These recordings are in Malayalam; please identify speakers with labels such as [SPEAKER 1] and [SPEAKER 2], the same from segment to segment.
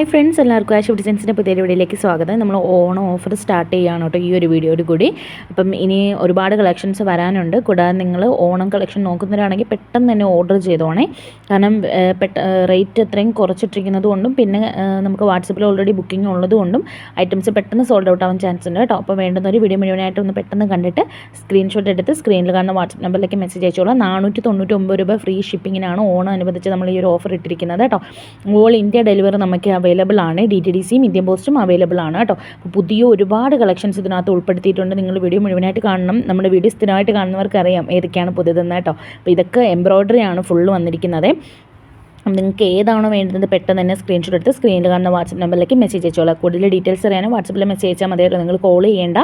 [SPEAKER 1] ഹായ് ഫ്രണ്ട്സ് എല്ലാവർക്കും ആഷ് ഡിസൈൻസിന്റെ പുതിയ വീഡിയോയിലേക്ക് സ്വാഗതം. നമ്മൾ ഓണം ഓഫർ സ്റ്റാർട്ട് ചെയ്യുകയാണ് കേട്ടോ ഈ ഒരു വീഡിയോയോട് കൂടി. അപ്പം ഇനി ഒരുപാട് കളക്ഷൻസ് വരാനുണ്ട്. കൂടാതെ നിങ്ങൾ ഓണം കളക്ഷൻ നോക്കുന്നവരാണെങ്കിൽ പെട്ടെന്ന് തന്നെ ഓർഡർ ചെയ്തോണേ. കാരണം പെട്ട റേറ്റ് അത്രയും കുറച്ചിട്ടിരിക്കുന്നത് കൊണ്ടും പിന്നെ നമുക്ക് വാട്സപ്പിൽ ഓൾറെഡി ബുക്കിംഗ് ഉള്ളത് കൊണ്ടും ഐറ്റംസ് പെട്ടെന്ന് സോൾഡ് ഔട്ട് ആവാൻ ചാൻസ് ഉണ്ട് കേട്ടോ. അപ്പോൾ വേണ്ടുന്ന ഒരു വീഡിയോ മുഴുവനായിട്ട് ഒന്ന് പെട്ടെന്ന് കണ്ടിട്ട് സ്ക്രീൻഷോട്ട് എടുത്ത് സ്ക്രീനിൽ കാണുന്ന വാട്സപ്പ് നമ്പറിലേക്ക് മെസ്സേജ് അയച്ചോളാം. നാനൂറ്റി തൊണ്ണൂറ്റി ഒമ്പത് രൂപ ഫ്രീ ഷിപ്പിങ്ങിനാണ് ഓണം അനുബന്ധിച്ച് നമ്മൾ ഈ ഒരു ഓഫർ ഇട്ടിരിക്കുന്നത് കേട്ടോ. ഓൾ ഇന്ത്യ ഡെലിവറി നമുക്ക് അവൈലബിൾ ആണ്. ഡി ടി ഡി സിയും ഇന്ത്യൻ പോസ്റ്റും അവൈലബിൾ ആണ് കേട്ടോ. പുതിയ ഒരുപാട് കളക്ഷൻസ് ഇതിനകത്ത് ഉൾപ്പെടുത്തിയിട്ടുണ്ട്. നിങ്ങൾ വീഡിയോ മുഴുവനായിട്ട് കാണണം. നമ്മുടെ വീഡിയോ സ്ഥിരമായിട്ട് കാണുന്നവർക്ക് അറിയാം ഏതൊക്കെയാണ് പുതിയതെന്ന് കേട്ടോ. അപ്പോൾ ഇതൊക്കെ എംബ്രോയ്ഡറി ആണ് ഫുള്ള് വന്നിരിക്കുന്നത്. നിങ്ങൾക്ക് ഏതാണോ വേണ്ടത് പെട്ടെന്ന് തന്നെ സ്ക്രീൻഷോട്ട് എടുത്ത് സ്ക്രീനിൽ കാണുന്ന വാട്സപ്പ് നമ്പറിലേക്ക് മെസ്സേജ് അയച്ചോളാം. കൂടുതൽ ഡീറ്റെയിൽസ് അറിയാനും വാട്സപ്പിൽ മെസ്സേജ് അയച്ചാൽ മതിയായിട്ട് നിങ്ങൾ കോൾ ചെയ്യേണ്ട.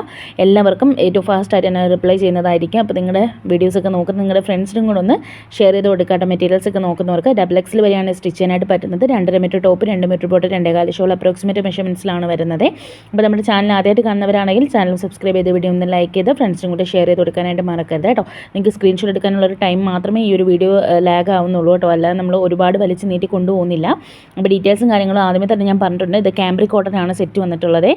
[SPEAKER 1] എല്ലാവർക്കും ഏറ്റവും ഫാസ്റ്റ് ആയിട്ട് തന്നെ റിപ്ലൈ ചെയ്യുന്നതായിരിക്കും. അപ്പോൾ നിങ്ങളുടെ വീഡിയോസ് ഒക്കെ നോക്കുന്ന നിങ്ങളുടെ ഫ്രണ്ട്സിനും കൂടെ ഒന്ന് ഷെയർ ചെയ്ത് കൊടുക്കാത്ത മെറ്റീരിയൽസ് ഒക്കെ നോക്കുന്നവർക്ക് ഡബിൾ എക്സിൽ വരെയാണ് സ്റ്റിച്ച് ചെയ്യാനായിട്ട് പറ്റുന്നത്. രണ്ടര മീറ്റർ ടോപ്പ് രണ്ട് മീറ്റർ ബോട്ട് രണ്ടേകാല ഷോൾ അപ്രോക്സിമേറ്റ് മെഷർമെന്റ്സിലാണ് വരുന്നത്. അപ്പോൾ നമ്മുടെ ചാനൽ ആദ്യമായിട്ട് കാണുന്നവരാണെങ്കിൽ ചാനൽ സബ്സ്ക്രൈബ് ചെയ്ത് വീഡിയോ ഒന്ന് ലൈക്ക് ചെയ്ത് ഫ്രണ്ട്സിനും കൂടെ ഷെയർ ചെയ്ത് കൊടുക്കാനായിട്ട് മറക്കരുത് കേട്ടോ. നിങ്ങൾക്ക് സ്ക്രീൻഷോട്ട് എടുക്കാനുള്ള ഒരു ടൈം മാത്രമേ ഈ ഒരു വീഡിയോ ലാഗ് ആവുന്നുള്ളൂ കേട്ടോ. അല്ലാതെ നമ്മൾ ഒരുപാട് വലിച്ച് നീട്ടി കൊണ്ടുപോകുന്നില്ല. അപ്പോൾ ഡീറ്റെയിൽസും കാര്യങ്ങളും ആദ്യമേ തന്നെ ഞാൻ പറഞ്ഞിട്ടുണ്ട്. ഇത് ക്യാമ്പ്രി കോട്ടൺ ആണ് സെറ്റ് വന്നിട്ടുള്ളത്.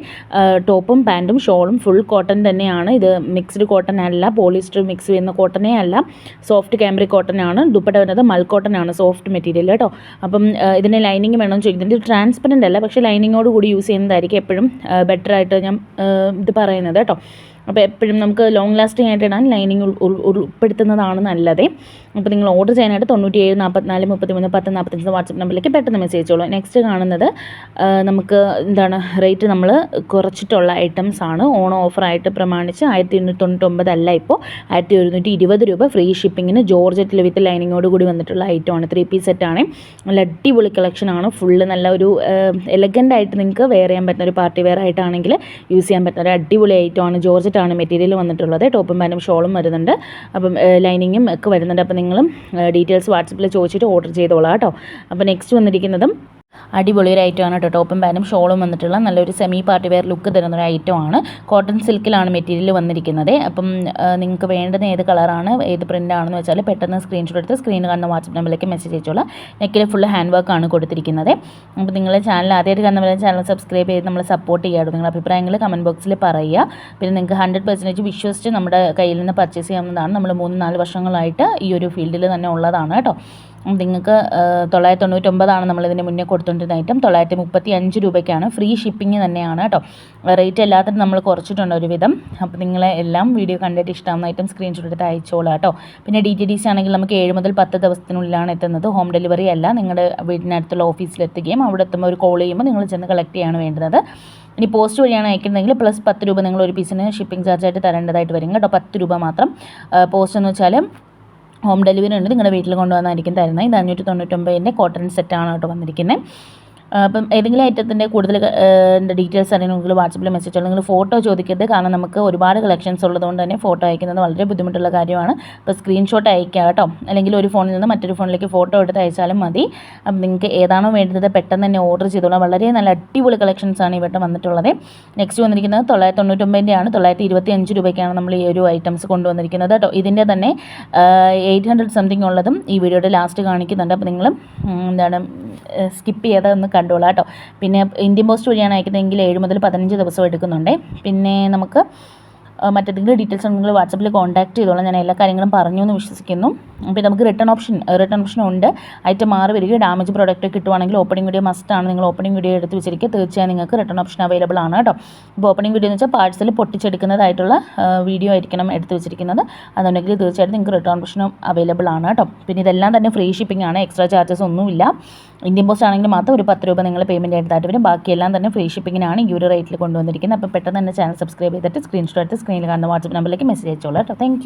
[SPEAKER 1] ടോപ്പും പാന്റും ഷോളും ഫുൾ കോട്ടൺ തന്നെയാണ്. ഇത് മിക്സ്ഡ് കോട്ടൺ അല്ല പോളിസ്റ്റർ മിക്സ് ചെയ്യുന്ന കോട്ടണേ അല്ല. സോഫ്റ്റ് ക്യാമ്പ്രി കോട്ടൺ ആണ്. ദുപ്പട്ട വരുന്നത് മൽ ആണ് സോഫ്റ്റ് മെറ്റീരിയൽ കേട്ടോ. അപ്പം ഇതിന് ലൈനിങ് വേണമെന്ന് ചോദിക്കുന്നത് ഇത് ട്രാൻസ്പെറന്റ് അല്ല പക്ഷേ ലൈനിങ്ങോട് കൂടി യൂസ് ചെയ്യുന്നതായിരിക്കും എപ്പോഴും ബെറ്റർ ആയിട്ട് ഞാൻ ഇത് പറയുന്നത് കേട്ടോ. അപ്പോൾ എപ്പോഴും നമുക്ക് ലോങ് ലാസ്റ്റിംഗ് ആയിട്ട് ഇടാൻ ലൈനിങ് ഉൾപ്പെടുത്തുന്നതാണ് നല്ലത്. അപ്പോൾ നിങ്ങൾ ഓർഡർ ചെയ്യാനായിട്ട് തൊണ്ണൂറ്റി ഏഴ് നാൽപ്പത്തിനാല് മുപ്പത്തിമൂന്ന് പത്ത് നാൽപ്പത്തഞ്ച് വാട്സപ്പ് നമ്പറിലേക്ക് പെട്ടെന്ന് മെസ്സേജ് അയച്ചോളൂ. നെക്സ്റ്റ് കാണുന്നത് നമുക്ക് എന്താണ് റേറ്റ് നമ്മൾ കുറച്ചിട്ടുള്ള ഐറ്റംസ് ആണ്. ഓണം ഓഫറായിട്ട് പ്രമാണിച്ച് ആയിരത്തി ഇരുന്നൂറ്റി തൊണ്ണൂറ്റൊമ്പത് അല്ല ഇപ്പോൾ ആയിരത്തി ഒരുന്നൂറ്റി ഇരുപത് രൂപ ഫ്രീ ഷിപ്പിങ്ങിന് ജോർജറ്റിൽ വിത്ത് ലൈനിങ്ങോട് കൂടി വന്നിട്ടുള്ള ഐറ്റമാണ് ത്രീ പീസ് സെറ്റാണ് നല്ല അടിപൊളി കളക്ഷനാണ് ഫുള്ള് നല്ല ഒരു എലഗന്റ് ആയിട്ട് നിങ്ങൾക്ക് വെയർ ചെയ്യാൻ പറ്റുന്ന ഒരു പാർട്ടി വെയർ ആയിട്ടാണെങ്കിൽ യൂസ് ചെയ്യാൻ പറ്റുന്ന ഒരു അടിപൊളി ഐറ്റമാണ് ജോർജറ്റാണ് മെറ്റീരിയൽ വന്നിട്ടുള്ളത്. ടോപ്പും പാന്റും ഷോളും വരുന്നുണ്ട്. അപ്പം ലൈനിങ്ങും ഒക്കെ വരുന്നുണ്ട്. അപ്പം നിങ്ങളും ഡീറ്റെയിൽസ് വാട്സപ്പിൽ ചോദിച്ചിട്ട് ഓർഡർ ചെയ്തോളാം കേട്ടോ. അപ്പോൾ നെക്സ്റ്റ് വന്നിരിക്കുന്നതും അടിപൊളി ഒരു ഐറ്റമാണ് കേട്ടോ ടോപ്പും പാനും ഷോളും വന്നിട്ടുള്ള നല്ലൊരു സെമി പാർട്ടി വെയർ ലുക്ക് തരുന്ന ഒരു ഐറ്റമാണ് കോട്ടൺ സിൽക്കിലാണ് മെറ്റീരിയൽ വന്നിരിക്കുന്നത്. അപ്പം നിങ്ങൾക്ക് വേണ്ടുന്ന ഏത് കളറാണ് ഏത് പ്രിന്റ് ആണെന്ന് വെച്ചാൽ പെട്ടെന്ന് സ്ക്രീൻഷോട്ട് എടുത്ത് സ്ക്രീൻ കാണുന്ന വാട്സപ്പ് നമ്പറിലേക്ക് മെസ്സേജ് അയച്ചോളാം. നെക്കിൽ ഫുൾ ഹാൻഡ് വർക്ക് ആണ് കൊടുത്തിരിക്കുന്നത്. അപ്പോൾ നിങ്ങൾ ചാനൽ ആദ്യമായിട്ട് കാണുന്നവരെ ചാനൽ സബ്സ്ക്രൈബ് ചെയ്ത് നമ്മൾ സപ്പോർട്ട് ചെയ്യാറുണ്ട് നിങ്ങളുടെ അഭിപ്രായങ്ങൾ കമന്റ് ബോക്സിൽ പറയുക. പിന്നെ നിങ്ങൾക്ക് ഹൺഡ്രഡ് പെർസെന്റേജ് വിശ്വസിച്ച് നമ്മുടെ കയ്യിൽ നിന്ന് പർച്ചേസ് ചെയ്യാവുന്നതാണ്. നമ്മൾ മൂന്ന് നാല് വർഷങ്ങളായിട്ട് ഈ ഒരു ഫീൽഡിൽ തന്നെ ഉള്ളതാണ് കേട്ടോ. നിങ്ങൾക്ക് തൊള്ളായിരത്തി തൊണ്ണൂറ്റൊമ്പതാണ് നമ്മളിതിന് മുന്നേ കൊടുത്തുകൊണ്ടിരുന്ന ഐറ്റം തൊള്ളായിരത്തി മുപ്പത്തി അഞ്ച് രൂപയ്ക്കാണ്. ഫ്രീ ഷിപ്പിംഗ് തന്നെയാണ് കേട്ടോ. റേറ്റ് എല്ലാത്തിനും നമ്മൾ കുറച്ചിട്ടുണ്ട് ഒരുവിധം. അപ്പോൾ നിങ്ങളെ എല്ലാം വീഡിയോ കണ്ടിട്ട് ഇഷ്ടമാകുന്ന ഐറ്റം സ്ക്രീൻഷോട്ട് എടുത്ത് അയച്ചോളാം കേട്ടോ. പിന്നെ ഡി ടി ഡി സി ആണെങ്കിൽ നമുക്ക് ഏഴ് മുതൽ പത്ത് ദിവസത്തിനുള്ളിലാണ് എത്തുന്നത്. ഹോം ഡെലിവറി അല്ല. നിങ്ങളുടെ വീടിനടുത്തുള്ള ഓഫീസിലെത്തുകയും അവിടെ എത്തുമ്പോൾ ഒരു കോൾ ചെയ്യുമ്പോൾ നിങ്ങൾ ചെന്ന് കളക്ട് ചെയ്യാണ് വേണ്ടത്. ഇനി പോസ്റ്റ് വഴിയാണ് അയക്കുന്നതെങ്കിൽ പ്ലസ് പത്ത് രൂപ നിങ്ങൾ ഒരു പീസിന് ഷിപ്പിംഗ് ചാർജായിട്ട് തരേണ്ടതായിട്ട് വരും കേട്ടോ. പത്ത് രൂപ മാത്രം. പോസ്റ്റ് എന്ന് വെച്ചാൽ ഹോം ഡെലിവറി ഉണ്ട്. നിങ്ങളുടെ വീട്ടിൽ കൊണ്ടുവന്നായിരിക്കും തരുന്നത്. ഇത് അഞ്ഞൂറ്റി തൊണ്ണൂറ്റൊമ്പതിന്റെ കോട്ടൺ സെറ്റാണ് കേട്ടോ വന്നിരിക്കുന്നത് അപ്പം ഏതെങ്കിലും ഐറ്റത്തിന്റെ കൂടുതൽ ഡീറ്റെയിൽസ് അറിയണമെങ്കിൽ വാട്സപ്പിൽ മെസ്സേജ് അല്ലെങ്കിൽ ഫോട്ടോ ചോദിക്കരുത്. കാരണം നമുക്ക് ഒരുപാട് കളക്ഷൻസ് ഉള്ളതുകൊണ്ട് തന്നെ ഫോട്ടോ അയക്കുന്നത് വളരെ ബുദ്ധിമുട്ടുള്ള കാര്യമാണ്. അപ്പോൾ സ്ക്രീൻഷോട്ട് അയക്കുക കേട്ടോ. അല്ലെങ്കിൽ ഒരു ഫോണിൽ നിന്ന് മറ്റൊരു ഫോണിലേക്ക് ഫോട്ടോ എടുത്ത് അയച്ചാലും മതി. അപ്പം നിങ്ങൾക്ക് ഏതാണോ വേണ്ടത് പെട്ടെന്ന് തന്നെ ഓർഡർ ചെയ്തോളാം. വളരെ നല്ല അടിപൊളി കളക്ഷൻസ് ആണ് ഇവിടെ വന്നിട്ടുള്ളത്. നെക്സ്റ്റ് വന്നിരിക്കുന്നത് തൊള്ളായിരത്തി തൊണ്ണൂറ്റൊമ്പതിന്റെയാണ് തൊള്ളായിരത്തി ഇരുപത്തി അഞ്ച് രൂപയ്ക്കാണ് നമ്മൾ ഈ ഒരു ഐറ്റംസ് കൊണ്ടുവന്നിരിക്കുന്നത് കേട്ടോ. ഇതിന്റെ തന്നെ എയ്റ്റ് ഹൺഡ്രഡ് സംതിങ് ഉള്ളതും ഈ വീഡിയോയുടെ ലാസ്റ്റ് കാണിക്കുന്നുണ്ട്. അപ്പോൾ നിങ്ങൾ എന്താണ് സ്കിപ്പ് ചെയ്തതെന്ന് കണ്ടോളാം കേട്ടോ. പിന്നെ ഇന്ത്യൻ പോസ്റ്റ് വഴിയാണ് അയക്കുന്നതെങ്കിൽ ഏഴ് മുതൽ പതിനഞ്ച് ദിവസം എടുക്കുന്നുണ്ട്. പിന്നെ നമുക്ക് ആ, മറ്റേതെങ്കിലും ഡീറ്റെയിൽസ് ഉണ്ടെങ്കിൽ വാട്സപ്പിൽ കോൺടാക്ട് ചെയ്തോളാം. ഞാൻ എല്ലാ കാര്യങ്ങളും പറഞ്ഞു എന്ന് വിശ്വസിക്കുന്നു. അപ്പോൾ നമുക്ക് റിട്ടേൺ ഓപ്ഷൻ റിട്ടേൺ ഓപ്ഷൻ ഉണ്ട്. ഐറ്റം മാറി വരിക ഡാമേജ് പ്രോഡക്റ്റ് കിട്ടുവാണെങ്കിൽ ഓപ്പണിംഗ് വീഡിയോ മസ്റ്റ് ആണ്. നിങ്ങൾ ഓപ്പണിംഗ് വീഡിയോ എടുത്ത് വെച്ചിരിക്കുക. തീർച്ചയായും നിങ്ങൾക്ക് റിട്ടേൺ ഓപ്ഷൻ അവൈലബിൾ ആണ് കേട്ടോ. അപ്പോൾ ഓപ്പണിംഗ് വീഡിയോ എന്ന് വെച്ചാൽ പാഴ്സൽ പൊട്ടിച്ചെടുക്കുന്നതായിട്ടുള്ള വീഡിയോ ആയിരിക്കണം എടുത്ത് വെച്ചിരിക്കുന്നത്. അതുണ്ടെങ്കിൽ തീർച്ചയായിട്ടും നിങ്ങൾക്ക് റിട്ടേൺ ഓപ്ഷനും അവൈലബിൾ ആണ് കേട്ടോ. പിന്നെ ഇതെല്ലാം തന്നെ ഫ്രീ ഷിപ്പിംഗ് ആണ്. എക്സ്ട്രാ ചാർജസ് ഒന്നുമില്ല ഇന്ത്യൻ പോസ്റ്റ് ആണെങ്കിൽ മാത്രം ഒരു പത്ത് രൂപ നിങ്ങൾ പേയ്മെന്റ് എടുത്തായിട്ട് വരും. ബാക്കിയെല്ലാം തന്നെ ഫ്രീ ഷിപ്പിങ്ങിനാണ് ഈ ഒരു റേറ്റിൽ കൊണ്ടുവന്നിരിക്കുന്നത്. അപ്പോൾ പെട്ടെന്ന് തന്നെ ചാനൽ സബ്സ്ക്രൈബ് ചെയ്തിട്ട് സ്ക്രീൻഷോട്ട് എടുത്ത് സ്ക്രീനിൽ കാണുന്ന വാട്സപ്പ് നമ്പറിലേക്ക് മെസ്സേജ് അയച്ചോളാം കേട്ടോ. താങ്ക്